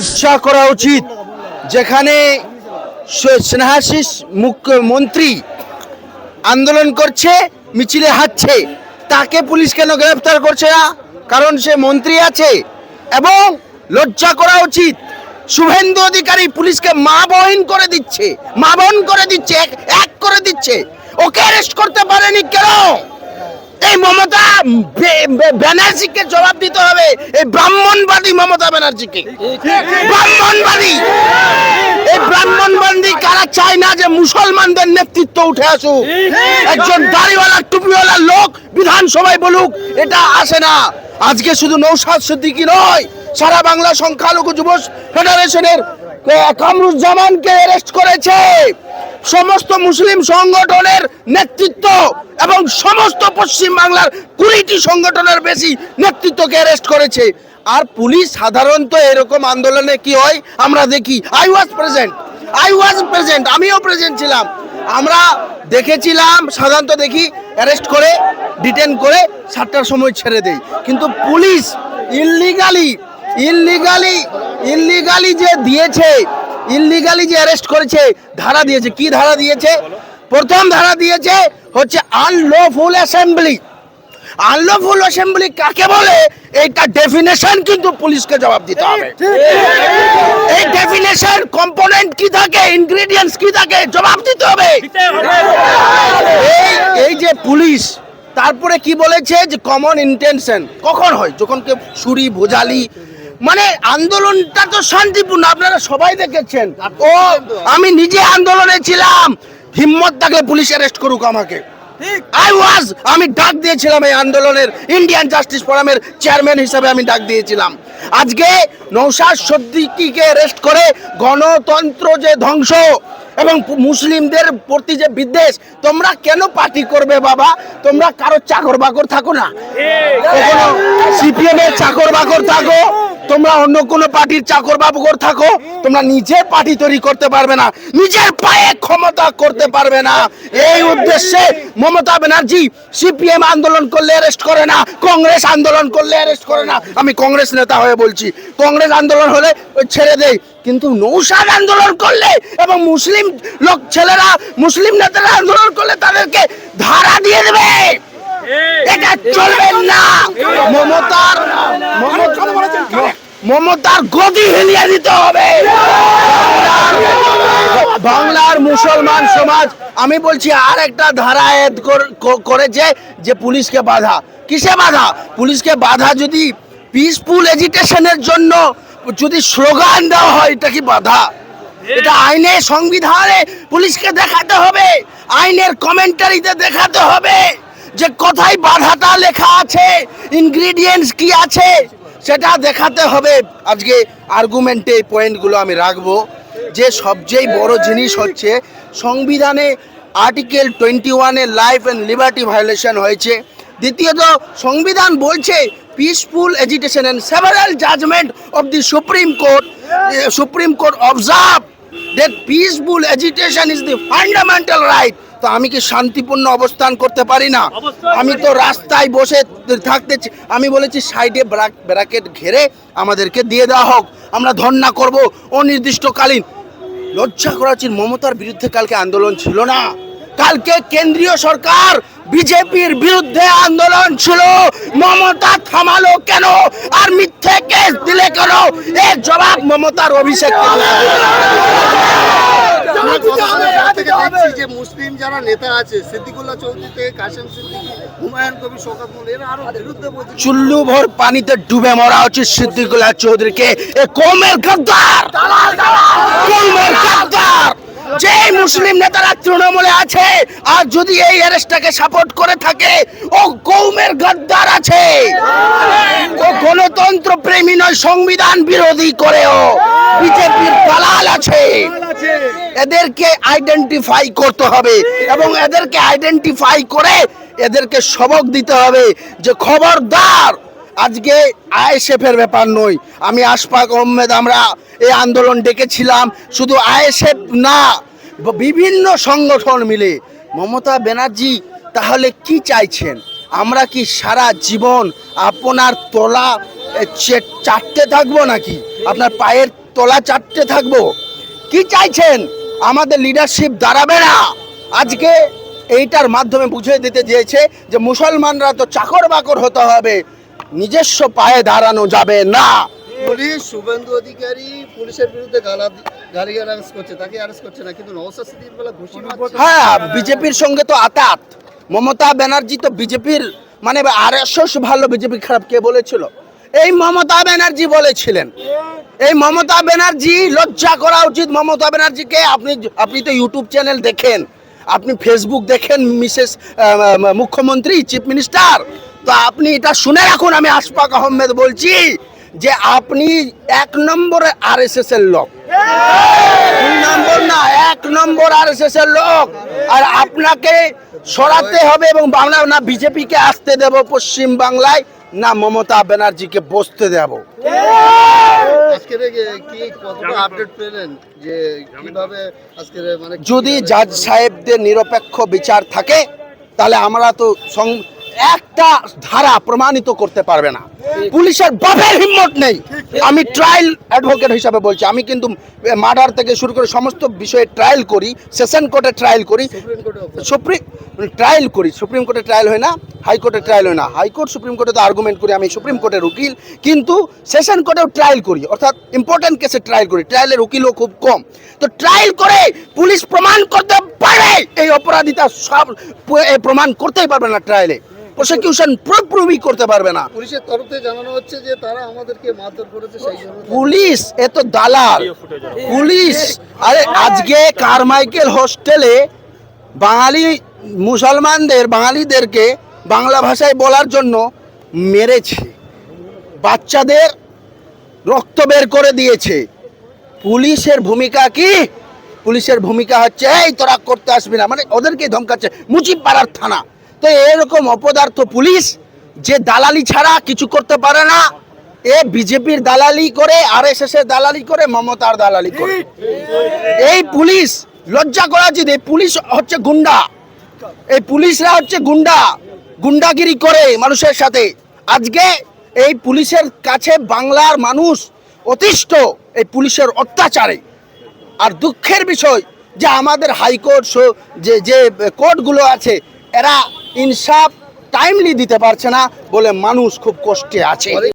লজ্জা করা উচিত, যেখানে স্নেহাশিস মুখ্যমন্ত্রী আন্দোলন করছে, মিছিলে হাঁটছে, তাকে পুলিশ কেন গ্রেফতার করছে না? কারণ সে মন্ত্রী আছে। এবং লজ্জা করা উচিত, শুভেন্দু অধিকারী পুলিশকে মা বহিন করে দিচ্ছে, মা বোন করে দিচ্ছে, এক করে দিচ্ছে। ওকে অ্যারেস্ট করতে পারেনি কেন? এই মমতা ব্যানার্জিকে জবাব দিতে হবে এই ব্রাহ্মণবাদী মমতা ব্যানার্জিকে। ব্রাহ্মণবাদী! এই ব্রাহ্মণবাদী কারা চায় না যে মুসলমানদের নেতৃত্ব উঠে আসুক? একজন দাড়িওয়ালা, টুপিওয়ালা লোক বিধানসভায় বলুক, এটা আসে না। আজকে শুধু নৌসাদ সিদ্দিকী নয়, সারা বাংলা সংখ্যালঘু যুব ফেডারেশনের কামরুজ্জামানকে অ্যারেস্ট করেছে। সমস্ত মুসলিম সংগঠনের নেতৃত্ব এবং সমস্ত পশ্চিম বাংলার কুড়িটি সংগঠনের বেশি নেতৃত্বকে অ্যারেস্ট করেছে। আর পুলিশ সাধারণত এরকম আন্দোলনে কি হয়, আমরা দেখি। I was present I was present আমিও প্রেজেন্ট ছিলাম। আমরা দেখেছিলাম, সাধারণত দেখি অ্যারেস্ট করে ডিটেন করে, সাতটার সময় ছেড়ে দেয় কিন্তু পুলিশ ইললিগালি ইললিগালি ইললিগালি যে দিয়েছে ইললিগালি যে অ্যারেস্ট করেছে ধারা দিয়েছে। কি ধারা দিয়েছে? প্রথম ধারা দিয়েছে হচ্ছে আনলফুল অ্যাসেম্বলি আনলফুল অ্যাসেম্বলি কাকে বলে? এইটা ডেফিনেশন কিন্তু পুলিশকে জবাব দিতে হবে। এই ডেফিনেশন কম্পোনেন্ট কি থাকে? ইনগ্রেডিয়েন্টস কি থাকে? জবাব দিতে হবে। এই এই যে পুলিশ তারপরে কি বলেছে? যে কমন ইন্টেনশন কখন হয়? যখন কেউ ছুরি ভোজালি মানে আন্দোলনটা তো শান্তিপূর্ণ আপনারা সবাই দেখেছেন। ও আমি নিজে আন্দোলনে ছিলাম। হিম্মত থাকলে পুলিশ অ্যারেস্ট করুক আমাকে। আই ওয়াজ আমি ডাক দিয়েছিলাম এই আন্দোলনের ইন্ডিয়ান জাস্টিস ফোরামের চেয়ারম্যান হিসাবে আমি ডাক দিয়েছিলাম। আজকে নৌসাদ সদ্দিকিকে অ্যারেস্ট করে গণতন্ত্র যে ধ্বংস এবং মুসলিমদের প্রতি যে বিদ্বেষ তোমরা কেন পার্টি করবে বাবা? তোমরা কারও চাকর বাকর থাকো না। কখনো সিপিএম এর চাকর বাকর থাকো। তোমরা অন্য কোনো পার্টির চাকর বাকর থাকো তোমরা নিজের পার্টি তৈরি করতে পারবে না নিজের পায়ে ক্ষমতা করতে পারবে না। এই উদ্দেশ্যে মমতা ব্যানার্জি সিপিএম আন্দোলন করলে অ্যারেস্ট করে না কংগ্রেস আন্দোলন করলে অ্যারেস্ট করে না। আমি কংগ্রেস নেতা হয়ে বলছি কংগ্রেস আন্দোলন হলে ছেড়ে দেয় কিন্তু নৌসাদ আন্দোলন করলে এবং মুসলিম লোক ছেলেরা মুসলিম নেতারা আন্দোলন করলে তাদেরকে ধারা দিয়ে দেবে। এটা চলবে না। মমতার মমতার- মমতার গদি হেলিয়ে দিতে হবে। বাংলার মুসলমান সমাজ, আমি বলছি আর একটা ধারা করেছে যে পুলিশকে বাধা। কিসে বাধা? পুলিশকে বাধা যদি পিসফুল এজিটেশনের জন্য যদি স্লোগান দেওয়া হয়, এটা কি বাধা? এটা আইনে, সংবিধানে পুলিশকে দেখাতে হবে। আইনের কমেন্টারিতে দেখাতে হবে যে কোথায় বাধাটা লেখা আছে ইনগ্রিডিয়েন্টস কি আছে। সেটা দেখাতে হবে। আজকে আর্গুমেন্টে এই পয়েন্টগুলো আমি রাখব। যে সবচেয়ে বড় জিনিস হচ্ছে, সংবিধানে আর্টিকেল টোয়েন্টি ওয়ানে লাইফ অ্যান্ড লিবার্টি ভায়োলেশন হয়েছে। দ্বিতীয়ত, সংবিধান বলছে peaceful agitation and several judgement of the supreme court supreme court observe that peaceful agitation is the fundamental right তো আমি কি শান্তিপূর্ণ অবস্থান করতে পারি না? আমি তো রাস্তায় বসে থাকতে আমি বলেছি সাইডে ব্র্যাকেট ঘেরে আমাদেরকে দিয়ে দেওয়া হোক। আমরা ধর্ণা করব অনির্দিষ্টকালীন। লজ্জা করা উচিত মমতার বিরুদ্ধে কালকে আন্দোলন ছিল না। কালকে কেন্দ্রীয় সরকার বিজেপির বিরুদ্ধে আন্দোলন ছিল। মমতা থামালো কেন? আর মিথ্যে কেস দিলে কেন? এর জবাব মমতার অভিষেক। যে মুসলিম যারা নেতা আছে সিদ্দিকুল্লাহ চৌধুরী থেকে কাশেম সিদ্দিকী হুমায়ুন শোকাত এরা আরও বিরুদ্ধে বলছে। চুল্লু ভর পানিতে ডুবে মরা উচিত সিদ্দিকুল্লাহ চৌধুরীকে। এ কৌমের গদ্দার! কৌমের গদ্দার! যে মুসলিম নেতারা তৃণমূলে আছে আর যদি এই অ্যারেস্টটাকে সাপোর্ট করে থাকে ও কৌমের গদ্দার আছে। ও গণতন্ত্র প্রেমী নয় সংবিধান বিরোধী করেও। বিজেপির দালাল আছে। এদেরকে আইডেন্টিফাই করতে হবে এবং এদেরকে আইডেন্টিফাই করে এদেরকে সবক দিতে হবে যে খবরদার, আজকে আইএসএফের ব্যাপার নয়। আমি আশফাক আহমেদ, আমরা এই আন্দোলন ডেকেছিলাম, শুধু আইএসএফ না, বিভিন্ন সংগঠন মিলে। মমতা ব্যানার্জি, তাহলে কি চাইছেন? আমরা কি সারা জীবন আপনার তোলা চাটতে থাকব নাকি? আপনার পায়ের তলা চাটতে থাকব? কি চাইছেন? আমাদের লিডারশিপ দাঁড়াবে না। আজকে এইটার মাধ্যমে বুঝিয়ে দিতে চেয়েছে যে মুসলমানরা তো চাকর বাকর হতে হবে নিজস্ব পায়ে দাঁড়ানো যাবে না। পুলিশ শুভেন্দু অধিকারী পুলিশের বিরুদ্ধে গালা করছে তাকে অ্যারেস্ট করছে না কিন্তু নওসাদ সিদ্দিক বেলা ঘুষি হ্যাঁ বিজেপির সঙ্গে তো আতাত। মমতা ব্যানার্জি তো বিজেপির মানে আর ভালো বিজেপি খারাপ কে বলেছিল? এই মমতা ব্যানার্জি বলেছিলেন। এই মমতা ব্যানার্জি লজ্জা করা উচিত মমতা ব্যানার্জিকে। আপনি আপনি তো ইউটিউব চ্যানেল দেখেন আপনি ফেসবুক দেখেন মিসেস মুখ্যমন্ত্রী চিফ মিনিস্টার। তো আপনি এটা শুনে রাখুন আমি আশফাক আহমেদ বলছি যে আপনি এক নম্বরে আর এস এস এর লোক দুই নম্বর না এক নম্বর আর এস এস এর লোক। আর আপনাকে সরাতে হবে এবং বাংলা না বিজেপিকে আসতে দেব পশ্চিম বাংলায় না মমতা ব্যানার্জিকে বসতে দেব। মানে যদি জাজ সাহেবদের নিরপেক্ষ বিচার থাকে তাহলে আমরা তো একটা ধারা প্রমাণিত করতে পারবে না। পুলিশের বাপের হিম্মত নেই। আমি ট্রায়াল অ্যাডভোকেট হিসাবে বলছি। আমি কিন্তু মার্ডার থেকে শুরু করে সমস্ত বিষয়ে ট্রায়াল করি সেশন কোর্টে ট্রায়াল করি। সুপ্রিম কোর্টে সুপ্রিম ট্রায়াল করি। সুপ্রিম কোর্টে ট্রায়াল হয় না হাইকোর্টে ট্রায়াল হয় না। হাইকোর্ট সুপ্রিম কোর্টে তো আর্গুমেন্ট করি আমি সুপ্রিম কোর্টের উকিল। কিন্তু সেশন কোর্টেও ট্রায়াল করি অর্থাৎ ইম্পর্টেন্ট কেসে ট্রায়াল করি। ট্রায়ালের উকিলও খুব কম। তো ট্রায়াল করে পুলিশ প্রমাণ করতে পারে এই অপরাধিতা সব প্রমাণ করতেই পারবে না ট্রায়ালে প্রসিকিউশন প্রুভই করতে পারবে না। পুলিশের তরফ থেকে জানানো হচ্ছে যে তারা আমাদেরকে মারধর করেছে পুলিশ এ তো দালাল। পুলিশ আরে আজকে কারমাইকেল হোস্টেলে বাঙালি মুসলমানদের বাঙালিদেরকে বাংলা ভাষায় বলার জন্য মেরেছে। বাচ্চাদের রক্ত বের করে দিয়েছে। পুলিশের ভূমিকা কি? পুলিশের ভূমিকা হচ্ছে এই তোরা করতে আসবি না। মানে ওদেরকে ধমকাচ্ছে। মুচিপাড়ার থানা। তো এরকম অপদার্থ পুলিশ যে দালালি ছাড়া কিছু করতে পারে না, এ বিজেপির দালালি করে আর এস এস এর দালালি করে, মমতার দালালি করে। এই পুলিশ, লজ্জা করা উচিত, এই পুলিশ হচ্ছে গুন্ডা। এই পুলিশরা হচ্ছে গুন্ডা, গুন্ডাগিরি করে মানুষের সাথে। আজকে এই পুলিশের কাছে বাংলার মানুষ অতিষ্ঠ, এই পুলিশের অত্যাচারে। আর দুঃখের বিষয় যে আমাদের হাইকোর্ট যে যে কোর্টগুলো আছে, এরা ইনসাফ টাইমলি দিতে পারছে না বলে মানুষ খুব কষ্টে আছে।